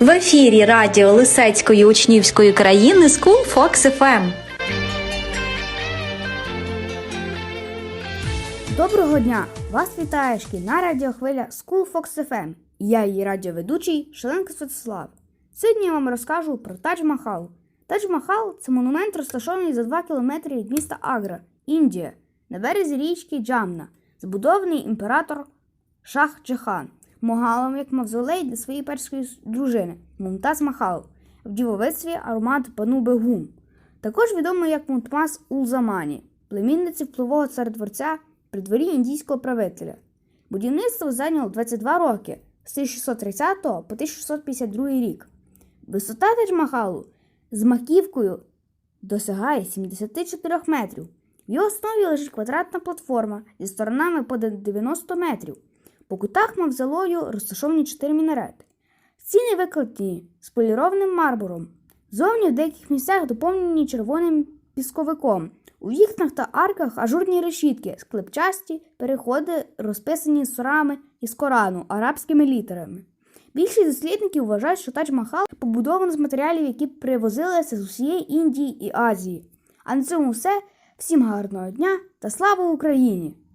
В ефірі радіо Лисецької учнівської країни School Fox FM. Доброго дня! Вас вітає шкільна радіохвиля School Fox FM. Я її радіоведучий Шаленко Святослав. Сьогодні я вам розкажу про Тадж-Махал. Тадж-Махал це монумент, розташований за 2 кілометри від міста Агра, Індія, на березі річки Джамна, збудований імператор Шах Джахан, Могалом як мавзолей для своєї перської дружини Мумтаз Махал в дівовицтві Армад Бану Бегум. Також відомий як Мунтмас Улзамані, племінниці впливового царедворця при дворі індійського правителя. Будівництво зайняло 22 роки з 1630 по 1652 рік. Висота Тадж-Махалу з маківкою досягає 74 метрів. В його основі лежить квадратна платформа зі сторонами понад 90 метрів. По кутах мавзолею розташовані 4 мінарети. Стіни викладені з полірованим мармуром. Зовні в деяких місцях доповнені червоним пісковиком. У вікнах та арках ажурні решітки, склепчасті переходи розписані сурами із Корану арабськими літерами. Більшість дослідників вважають, що Тадж-Махал побудований з матеріалів, які привозилися з усієї Індії і Азії. А на цьому все. Всім гарного дня та слава Україні!